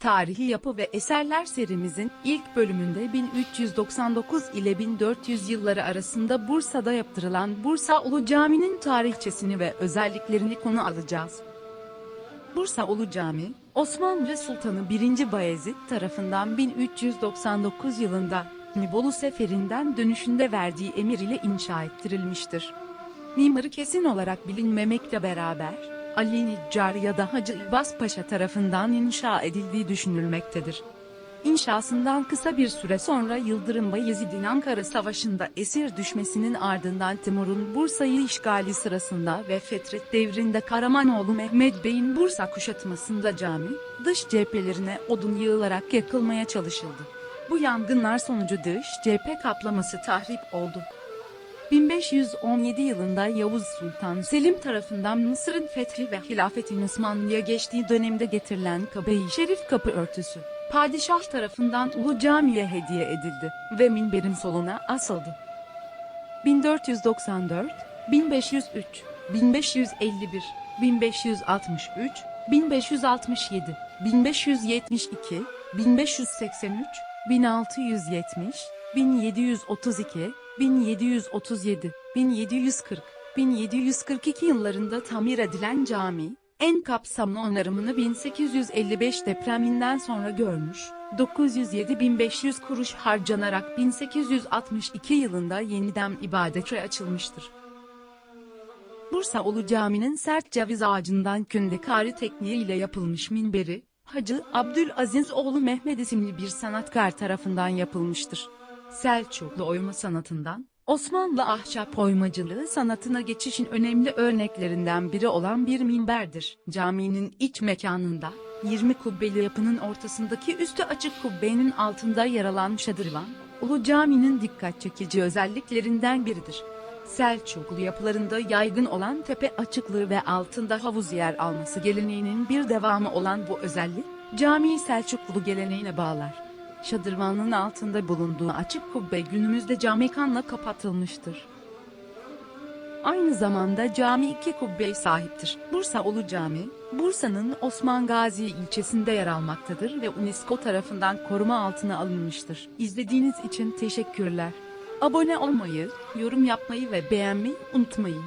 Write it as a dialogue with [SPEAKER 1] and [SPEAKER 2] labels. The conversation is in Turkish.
[SPEAKER 1] Tarihi Yapı ve Eserler serimizin ilk bölümünde 1399 ile 1400 yılları arasında Bursa'da yaptırılan Bursa Ulu Cami'nin tarihçesini ve özelliklerini konu alacağız. Bursa Ulu Cami, Osmanlı Sultanı 1. Bayezid tarafından 1399 yılında Nibolu Seferinden dönüşünde verdiği emir ile inşa ettirilmiştir. Mimarı kesin olarak bilinmemekle beraber, Ali Niccar ya da Hacı İbaz Paşa tarafından inşa edildiği düşünülmektedir. İnşasından kısa bir süre sonra Yıldırım Bayezid'in Ankara Savaşı'nda esir düşmesinin ardından Timur'un Bursa'yı işgali sırasında ve Fetret devrinde Karamanoğlu Mehmet Bey'in Bursa kuşatmasında cami, dış cephelerine odun yığılarak yakılmaya çalışıldı. Bu yangınlar sonucu dış cephe kaplaması tahrip oldu. 1517 yılında Yavuz Sultan Selim tarafından Mısır'ın fethi ve hilafetin Osmanlı'ya geçtiği dönemde getirilen Kabe-i Şerif kapı örtüsü, padişah tarafından Ulu Cami'ye hediye edildi ve minberin soluna asıldı. 1494, 1503, 1551, 1563, 1567, 1572, 1583, 1670, 1732, 1737, 1740, 1742 yıllarında tamir edilen cami, en kapsamlı onarımını 1855 depreminden sonra görmüş, 907.500 kuruş harcanarak 1862 yılında yeniden ibadete açılmıştır. Bursa Ulu Cami'nin sert ceviz ağacından kündekari tekniğiyle yapılmış minberi, Hacı Abdülaziz oğlu Mehmet isimli bir sanatkar tarafından yapılmıştır. Selçuklu oyma sanatından, Osmanlı ahşap oymacılığı sanatına geçişin önemli örneklerinden biri olan bir minberdir. Caminin iç mekanında, 20 kubbeli yapının ortasındaki üstü açık kubbenin altında yer alan şadırvan, Ulu Cami'nin dikkat çekici özelliklerinden biridir. Selçuklu yapılarında yaygın olan tepe açıklığı ve altında havuz yer alması geleneğinin bir devamı olan bu özellik, camiyi Selçuklu geleneğine bağlar. Şadırvanın altında bulunduğu açık kubbe günümüzde cam mekanla kapatılmıştır. Aynı zamanda cami iki kubbeye sahiptir. Bursa Ulu Cami, Bursa'nın Osman Gazi ilçesinde yer almaktadır ve UNESCO tarafından koruma altına alınmıştır. İzlediğiniz için teşekkürler. Abone olmayı, yorum yapmayı ve beğenmeyi unutmayın.